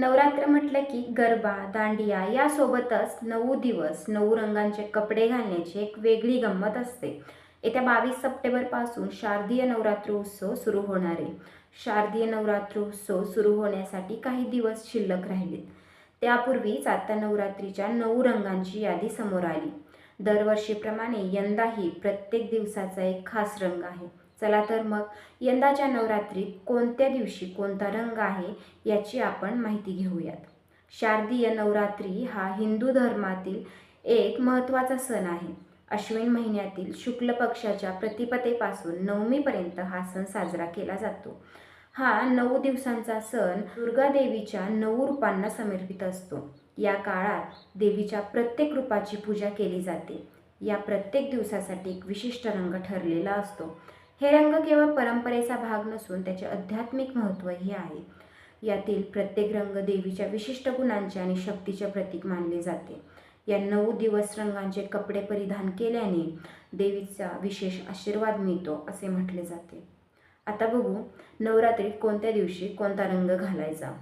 नवरात्र म्हटलं की गरबा दांडिया यासोबतच नऊ दिवस नऊ रंगांचे कपडे घालण्याची एक वेगळी गंमत असते. येत्या बावीस सप्टेंबरपासून शारदीय नवरात्र उत्सव सुरू होणार आहे. शारदीय नवरात्र उत्सव सुरू होण्यासाठी काही दिवस शिल्लक राहिलेत. त्यापूर्वीच आता नवरात्रीच्या नऊ रंगांची यादी समोर आली. दरवर्षीप्रमाणे यंदाही प्रत्येक दिवसाचा एक खास रंग आहे. चला तर मग यंदाच्या नवरात्रीत कोणत्या दिवशी कोणता रंग आहे याची आपण माहिती घेऊयात. शारदीय नवरात्री हा हिंदू धर्मातील एक महत्त्वाचा सण आहे. अश्विन महिन्यातील शुक्ल पक्षाच्या प्रतिपदेपासून नवमीपर्यंत हा सण साजरा केला जातो. हा नऊ दिवसांचा सण दुर्गा देवीच्या नऊ रूपांना समर्पित असतो. या काळात देवीच्या प्रत्येक रूपाची पूजा केली जाते. या प्रत्येक दिवसासाठी एक विशिष्ट रंग ठरलेला असतो. हे रंग केवळ परंपरेचा भाग नसून त्याचे आध्यात्मिक महत्त्वही आहे. यातील प्रत्येक रंग देवीच्या विशिष्ट गुणांचे आणि शक्तीचे प्रतीक मानले जाते. या नऊ दिवस रंगांचे कपडे परिधान केल्याने देवीचा विशेष आशीर्वाद मिळतो असे म्हटले जाते. आता बघू नवरात्रीत कोणत्या दिवशी कोणता रंग घालायचा?